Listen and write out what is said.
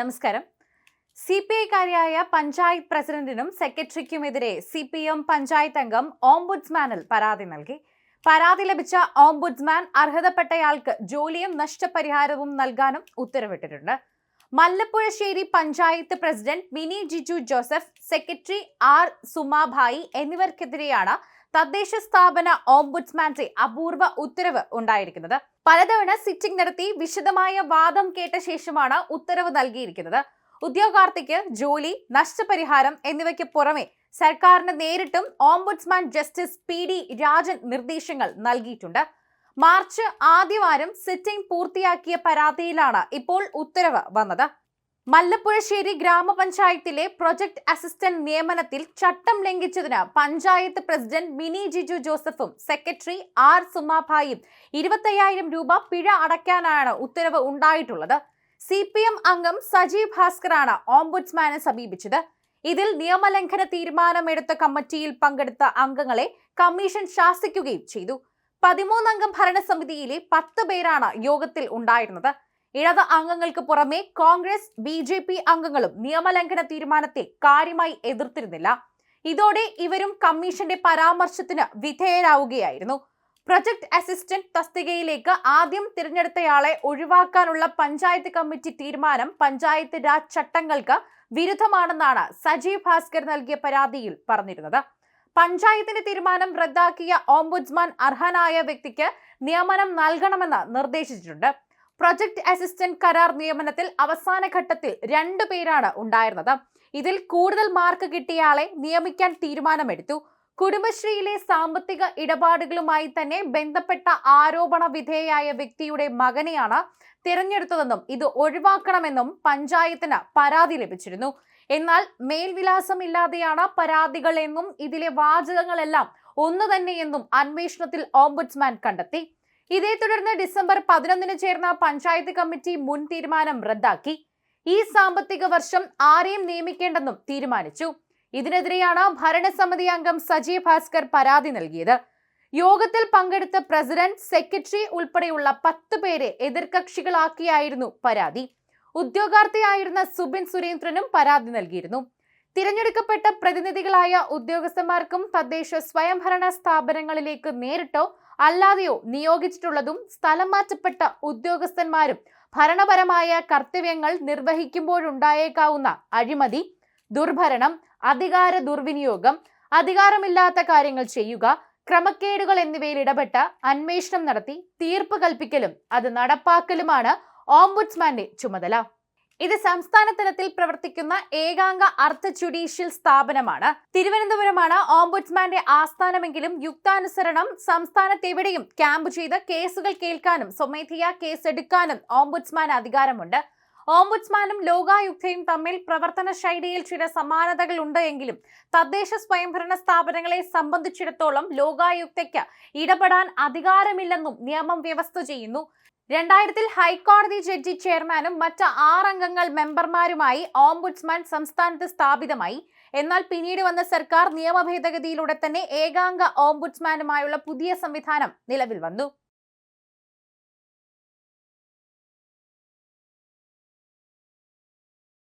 നമസ്കാരം. C P ഐക്കാരിയായ പഞ്ചായത്ത് പ്രസിഡന്റിനും സെക്രട്ടറിക്കുമെതിരെ സി പി എം പഞ്ചായത്ത് അംഗം ഓംബുഡ്സ്മാനിൽ പരാതി നൽകി. പരാതി ലഭിച്ച ഓംബുഡ്സ്മാൻ അർഹതപ്പെട്ടയാൾക്ക് ജോലിയും നഷ്ടപരിഹാരവും നൽകാനും ഉത്തരവിട്ടിട്ടുണ്ട്. Mallappuzhassery panchayat president Mini Jiju Joseph secretary R Sumabhai എന്നിവർക്കെതിരെയാണ് തദ്ദേശ സ്ഥാപന ഓംബുഡ്സ്മാന്റെ അപൂർവ ഉത്തരവ് ഉണ്ടായിരിക്കുന്നത്. പലതവണ സിറ്റിംഗ് നടത്തി വിശദമായ വാദം കേട്ട ശേഷമാണ് ഉത്തരവ് നൽകിയിരിക്കുന്നത്. ഉദ്യോഗാർത്ഥിക്ക് ജോലി നഷ്ടപരിഹാരം എന്നിവയ്ക്ക് പുറമെ സർക്കാരിന് നേരിട്ടും ombudsman justice P D Rajan നിർദ്ദേശങ്ങൾ നൽകിയിട്ടുണ്ട്. മാർച്ച് ആദ്യവാരം സിറ്റിംഗ് പൂർത്തിയാക്കിയ പരാതിയിലാണ് ഇപ്പോൾ ഉത്തരവ് വന്നത്. മല്ലപ്പുഴശ്ശേരി ഗ്രാമപഞ്ചായത്തിലെ പ്രൊജക്ട് അസിസ്റ്റന്റ് നിയമനത്തിൽ ചട്ടം ലംഘിച്ചതിന് പഞ്ചായത്ത് പ്രസിഡന്റ് മിനി ജിജു ജോസഫും സെക്രട്ടറി ആർ സുമാഭായും ഇരുപത്തയ്യായിരം രൂപ പിഴ അടയ്ക്കാനാണ് ഉത്തരവ് ഉണ്ടായിട്ടുള്ളത്. സി പി എം അംഗം സജീവ് ഭാസ്കറാണ് ഓംബുഡ്സ്മാനെ സമീപിച്ചത്. ഇതിൽ നിയമലംഘന തീരുമാനമെടുത്ത കമ്മിറ്റിയിൽ പങ്കെടുത്ത അംഗങ്ങളെ കമ്മീഷൻ ശാസിക്കുകയും ചെയ്തു. പതിമൂന്നംഗം ഭരണസമിതിയിലെ പത്ത് പേരാണ് യോഗത്തിൽ ഉണ്ടായിരുന്നത്. ഇടത് അംഗങ്ങൾക്ക് പുറമെ കോൺഗ്രസ് ബി ജെ പി അംഗങ്ങളും നിയമലംഘന തീരുമാനത്തെ കാര്യമായി എതിർത്തിരുന്നില്ല. ഇതോടെ ഇവരും കമ്മീഷന്റെ പരാമർശത്തിന് വിധേയരാവുകയായിരുന്നു. പ്രൊജക്ട് അസിസ്റ്റന്റ് തസ്തികയിലേക്ക് ആദ്യം തിരഞ്ഞെടുത്തയാളെ ഒഴിവാക്കാനുള്ള പഞ്ചായത്ത് കമ്മിറ്റി തീരുമാനം പഞ്ചായത്ത് രാജ് ചട്ടങ്ങൾക്ക് വിരുദ്ധമാണെന്നാണ് സജീവ് ഭാസ്കർ നൽകിയ പരാതിയിൽ പറഞ്ഞിരുന്നത്. പഞ്ചായത്തിന്റെ തീരുമാനം റദ്ദാക്കിയ ഓംബുഡ്സ്മാൻ അർഹനായ വ്യക്തിക്ക് നിയമനം നൽകണമെന്ന് നിർദ്ദേശിച്ചിട്ടുണ്ട്. പ്രൊജക്ട് അസിസ്റ്റന്റ് കരാർ നിയമനത്തിൽ അവസാന ഘട്ടത്തിൽ രണ്ടു പേരാണ് ഉണ്ടായിരുന്നത്. ഇതിൽ കൂടുതൽ മാർക്ക് കിട്ടിയയാളെ നിയമിക്കാൻ തീരുമാനമെടുത്തു. കുടുംബശ്രീയിലെ സാമ്പത്തിക ഇടപാടുകളുമായി തന്നെ ബന്ധപ്പെട്ട ആരോപണ വിധേയായ വ്യക്തിയുടെ മകനെയാണ് തിരഞ്ഞെടുത്തതെന്നും ഇത് ഒഴിവാക്കണമെന്നും പഞ്ചായത്തിന് പരാതി ലഭിച്ചിരുന്നു. എന്നാൽ മേൽവിലാസമില്ലാതെയാണ് പരാതികൾ എന്നും ഇതിലെ വാചകങ്ങളെല്ലാം ഒന്നു തന്നെയെന്നും അന്വേഷണത്തിൽ ഓംബുഡ്സ്മാൻ കണ്ടെത്തി. ഇതേ തുടർന്ന് ഡിസംബർ പതിനൊന്നിന് ചേർന്ന പഞ്ചായത്ത് കമ്മിറ്റി മുൻ തീരുമാനം റദ്ദാക്കി. ഈ സാമ്പത്തിക വർഷം ആരെയും നിയമിക്കേണ്ടെന്നും തീരുമാനിച്ചു. ഇതിനെതിരെയാണ് ഭരണസമിതി അംഗം സജീവ് ഭാസ്കർ പരാതി നൽകിയത്. യോഗത്തിൽ പങ്കെടുത്ത പ്രസിഡന്റ് സെക്രട്ടറി ഉൾപ്പെടെയുള്ള പത്ത് പേരെ എതിർകക്ഷികളാക്കിയായിരുന്നു പരാതി. ഉദ്യോഗാർത്ഥിയായിരുന്ന സുബിൻ സുരേന്ദ്രനും പരാതി നൽകിയിരുന്നു. തിരഞ്ഞെടുക്കപ്പെട്ട പ്രതിനിധികളായ ഉദ്യോഗസ്ഥന്മാർക്കും തദ്ദേശ സ്വയംഭരണ സ്ഥാപനങ്ങളിലേക്ക് നേരിട്ടോ അല്ലാതെയോ നിയോഗിച്ചിട്ടുള്ളതും സ്ഥലം മാറ്റപ്പെട്ട ഉദ്യോഗസ്ഥന്മാരും ഭരണപരമായ കർത്തവ്യങ്ങൾ നിർവഹിക്കുമ്പോഴുണ്ടായേക്കാവുന്ന അഴിമതി ദുർഭരണം അധികാര ദുർവിനിയോഗം അധികാരമില്ലാത്ത കാര്യങ്ങൾ ചെയ്യുക ക്രമക്കേടുകൾ എന്നിവയിൽ ഇടപെട്ട അന്വേഷണം നടത്തി തീർപ്പ് കൽപ്പിക്കലും അത് നടപ്പാക്കലുമാണ് ഓംബുഡ്സ്മാന്റെ ചുമതല. ഇത് സംസ്ഥാന തലത്തിൽ പ്രവർത്തിക്കുന്ന ഏകാംഗ അർദ്ധ ജുഡീഷ്യൽ സ്ഥാപനമാണ്. തിരുവനന്തപുരമാണ് ഓംബുഡ്സ്മാന്റെ ആസ്ഥാനമെങ്കിലും യുക്താനുസരണം സംസ്ഥാനത്തെവിടെയും ക്യാമ്പ് ചെയ്ത് കേസുകൾ കേൾക്കാനും സ്വമേധയാ കേസെടുക്കാനും ഓംബുഡ്സ്മാൻ അധികാരമുണ്ട്. ഓംബുഡ്സ്മാനും ലോകായുക്തയും തമ്മിൽ പ്രവർത്തന ശൈലിയിൽ ചില സമാനതകൾ ഉണ്ട് എങ്കിലും തദ്ദേശ സ്വയംഭരണ സ്ഥാപനങ്ങളെ സംബന്ധിച്ചിടത്തോളം ലോകായുക്തയ്ക്ക് ഇടപെടാൻ അധികാരമില്ലെന്നും നിയമം വ്യവസ്ഥ ചെയ്യുന്നു. രണ്ടായിരത്തിൽ ഹൈക്കോടതി ജഡ്ജി ചെയർമാനും മറ്റ് ആറംഗങ്ങൾ മെമ്പർമാരുമായി ഓംബുഡ്സ്മാൻ സംസ്ഥാനത്ത് സ്ഥാപിതമായി. എന്നാൽ പിന്നീട് വന്ന സർക്കാർ നിയമ ഭേദഗതിയിലൂടെ തന്നെ ഏകാംഗ ഓംബുഡ്സ്മാനുമായുള്ള പുതിയ സംവിധാനം നിലവിൽ വന്നു.